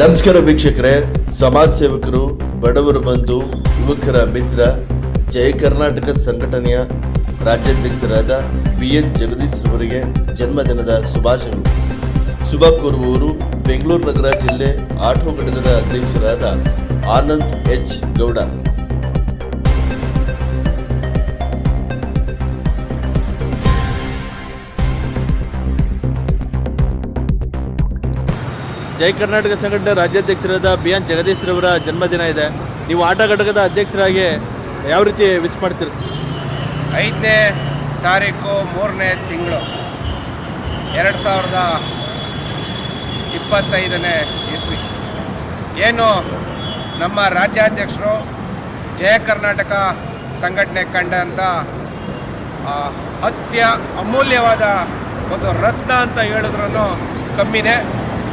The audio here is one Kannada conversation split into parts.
ನಮಸ್ಕಾರ ವೀಕ್ಷಕರೇ. ಸಮಾಜ ಸೇವಕರು, ಬಡವರು ಬಂಧು, ಯುವಕರ ಮಿತ್ರ ಜಯ ಕರ್ನಾಟಕ ಸಂಘಟನೆಯ ರಾಜ್ಯಾಧ್ಯಕ್ಷರಾದ ಬಿ ಎನ್ ಜಗದೀಶ್ ಅವರಿಗೆ ಜನ್ಮದಿನದ ಶುಭಾಶಯಗಳು. ಶುಭ ಕೋರುವವರು ಬೆಂಗಳೂರು ನಗರ ಜಿಲ್ಲೆ ಆಟೋ ಘಟಕದ ಅಧ್ಯಕ್ಷರಾದ ಆನಂದ್ ಎಚ್ ಗೌಡ. ಜೈ ಕರ್ನಾಟಕ ಸಂಘಟನೆ ರಾಜ್ಯಾಧ್ಯಕ್ಷರಾದ ಬಿ ಎನ್ ಜಗದೀಶ್ರವರ ಜನ್ಮದಿನ ಇದೆ. ನೀವು ಆಟ ಘಟಕದ ಅಧ್ಯಕ್ಷರಾಗಿ ಯಾವ ರೀತಿ ವಿಶ್ ಮಾಡ್ತೀರಿ? ಐದನೇ ತಾರೀಕು ಮೂರನೇ ತಿಂಗಳು ಎರಡು ಸಾವಿರದ ಇಪ್ಪತ್ತೈದನೇ ಇಸ್ವಿ. ಏನು ನಮ್ಮ ರಾಜ್ಯಾಧ್ಯಕ್ಷರು ಜಯ ಕರ್ನಾಟಕ ಸಂಘಟನೆ ಕಂಡಂಥ ಅತ್ಯ ಅಮೂಲ್ಯವಾದ ಒಂದು ರತ್ನ ಅಂತ ಹೇಳಿದ್ರೂ ಕಮ್ಮಿನೇ.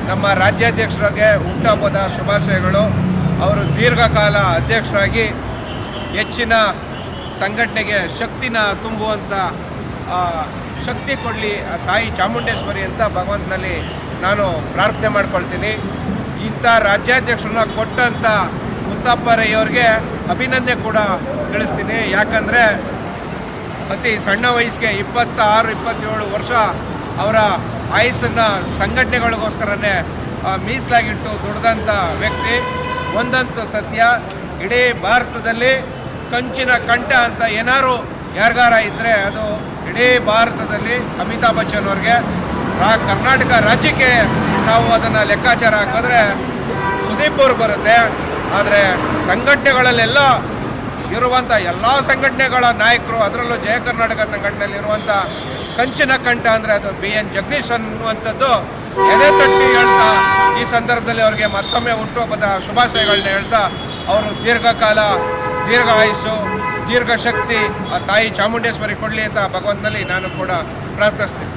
ನಮ್ಮ ರಾಜ್ಯಾಧ್ಯಕ್ಷರಿಗೆ ಹುಟ್ಟಹಬ್ಬದ ಶುಭಾಶಯಗಳು. ಅವರು ದೀರ್ಘಕಾಲ ಅಧ್ಯಕ್ಷರಾಗಿ ಹೆಚ್ಚಿನ ಸಂಘಟನೆಗೆ ಶಕ್ತಿನ ತುಂಬುವಂಥ ಶಕ್ತಿ ಕೊಡಲಿ ಆ ತಾಯಿ ಚಾಮುಂಡೇಶ್ವರಿ ಅಂತ ಭಗವಂತನಲ್ಲಿ ನಾನು ಪ್ರಾರ್ಥನೆ ಮಾಡ್ಕೊಳ್ತೀನಿ. ಇಂಥ ರಾಜ್ಯಾಧ್ಯಕ್ಷರನ್ನ ಕೊಟ್ಟಂಥ ಮುತ್ತಪ್ಪರಯ್ಯವ್ರಿಗೆ ಅಭಿನಂದನೆ ಕೂಡ ತಿಳಿಸ್ತೀನಿ. ಯಾಕಂದರೆ ಅತಿ ಸಣ್ಣ ವಯಸ್ಸಿಗೆ ಇಪ್ಪತ್ತಾರು, ಇಪ್ಪತ್ತೇಳು ವರ್ಷ ಅವರ ಆಯುಸ್ಸನ್ನು ಸಂಘಟನೆಗಳಿಗೋಸ್ಕರನೇ ಮೀಸಲಾಗಿಟ್ಟು ದುಡ್ದಂಥ ವ್ಯಕ್ತಿ, ಒಂದಂತ ಸತ್ಯ, ಇಡೀ ಭಾರತದಲ್ಲಿ ಕಂಚಿನ ಕಂಠ ಅಂತ ಏನಾರು ಯಾರಿಗಾರ ಇದ್ದರೆ ಅದು ಇಡೀ ಭಾರತದಲ್ಲಿ ಅಮಿತಾಬ್ ಬಚ್ಚನ್ ಅವ್ರಿಗೆ, ರಾ, ಕರ್ನಾಟಕ ರಾಜ್ಯಕ್ಕೆ ನಾವು ಅದನ್ನು ಲೆಕ್ಕಾಚಾರ ಹಾಕಿದ್ರೆ ಸುದೀಪ್ ಅವರು ಬರುತ್ತೆ. ಆದರೆ ಸಂಘಟನೆಗಳಲ್ಲೆಲ್ಲ ಇರುವಂಥ ಎಲ್ಲ ಸಂಘಟನೆಗಳ ನಾಯಕರು, ಅದರಲ್ಲೂ ಜಯ ಕರ್ನಾಟಕ ಸಂಘಟನೆಯಲ್ಲಿ ಇರುವಂಥ ಕಂಚಿನ ಕಂಠ ಅಂದರೆ ಅದು ಬಿ ಎನ್ ಜಗದೀಶ್ ಅನ್ನುವಂಥದ್ದು ಎದೆ ತಟ್ಟಿ ಹೇಳ್ತಾ ಈ ಸಂದರ್ಭದಲ್ಲಿ ಅವರಿಗೆ ಮತ್ತೊಮ್ಮೆ ಹುಟ್ಟುಹಬ್ಬದ ಶುಭಾಶಯಗಳನ್ನ ಹೇಳ್ತಾ ಅವರು ದೀರ್ಘಕಾಲ, ದೀರ್ಘ ಆಯುಸ್ಸು, ದೀರ್ಘ ಶಕ್ತಿ, ಆ ತಾಯಿ ಚಾಮುಂಡೇಶ್ವರಿ ಕೊಡಲಿ ಅಂತ ಭಗವಂತನಲ್ಲಿ ನಾನು ಕೂಡ ಪ್ರಾರ್ಥಿಸ್ತೀನಿ.